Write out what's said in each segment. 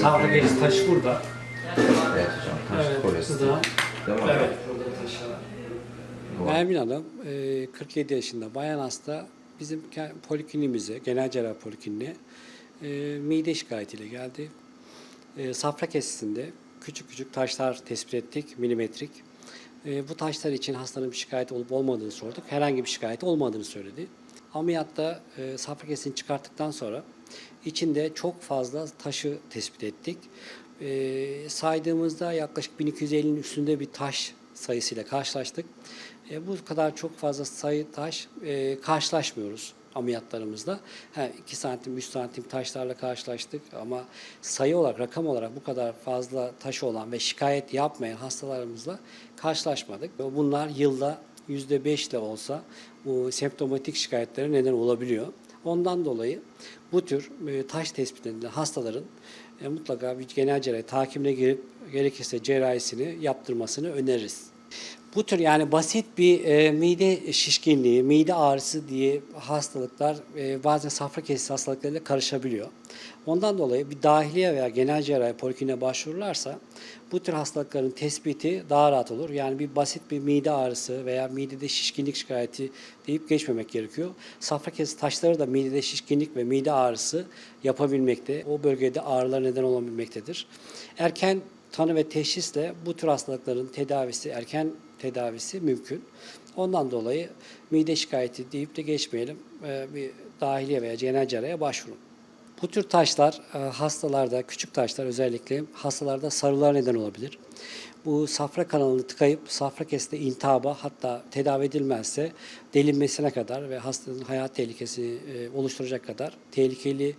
Safra gerisi taş burada. Evet hocam. Taş Evet, kolesi. burada. Değil mi? Evet, burada da taşlar var. Nermin Hanım e, 47 yaşında bayan hasta bizim polikliniğimize, genel cerrah polikliniğe e, mide şikayetiyle geldi. E, safra kesisinde küçük küçük taşlar tespit ettik, milimetrik. E, bu taşlar için hastanın bir şikayet olup olmadığını sorduk. Herhangi bir şikayet olmadığını söyledi. Ameliyatta e, safra kesini çıkarttıktan sonra içinde çok fazla taşı tespit ettik. E, saydığımızda yaklaşık 1250'nin üstünde bir taş sayısıyla karşılaştık. E, bu kadar çok fazla sayı taş e, karşılaşmıyoruz ameliyatlarımızda. Ha, 2 santim, 3 santim taşlarla karşılaştık ama sayı olarak, rakam olarak bu kadar fazla taşı olan ve şikayet yapmayan hastalarımızla karşılaşmadık. Bunlar yılda %5 ile olsa bu semptomatik şikayetlere neden olabiliyor. Ondan dolayı bu tür e, taş tespitinde hastaların e, mutlaka bir genel cerrahi takibine girip gerekirse cerrahisini yaptırmasını öneririz. Bu tür yani basit bir e, mide şişkinliği, mide ağrısı diye hastalıklar e, bazen safra kesesi hastalıklarıyla karışabiliyor. Ondan dolayı bir dahiliye veya genel cerrahi polikliniğe başvururlarsa bu tür hastalıkların tespiti daha rahat olur. Yani bir basit bir mide ağrısı veya midede şişkinlik şikayeti deyip geçmemek gerekiyor. Safra kesesi taşları da midede şişkinlik ve mide ağrısı yapabilmekte. O bölgede ağrılar neden olabilmektedir. Erken tanı ve teşhisle bu tür hastalıkların tedavisi, erken tedavisi mümkün. Ondan dolayı mide şikayeti deyip de geçmeyelim. Ee, Bir dahiliye veya genel cerrahiye başvurun. Bu tür taşlar e, hastalarda, küçük taşlar özellikle hastalarda sarılar neden olabilir. Bu safra kanalını tıkayıp safra keside iltihaba hatta tedavi edilmezse delinmesine kadar ve hastanın hayat tehlikesi e, oluşturacak kadar tehlikeli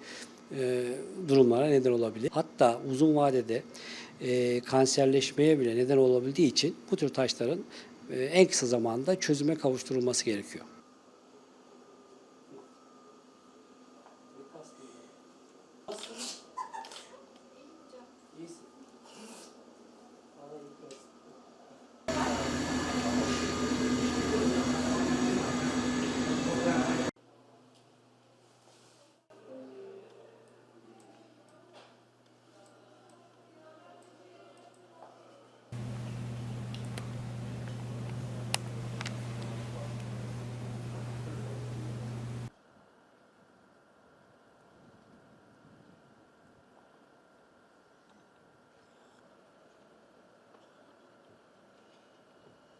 durumlara neden olabilir. Hatta uzun vadede e, kanserleşmeye bile neden olabildiği için bu tür taşların e, en kısa zamanda çözüme kavuşturulması gerekiyor.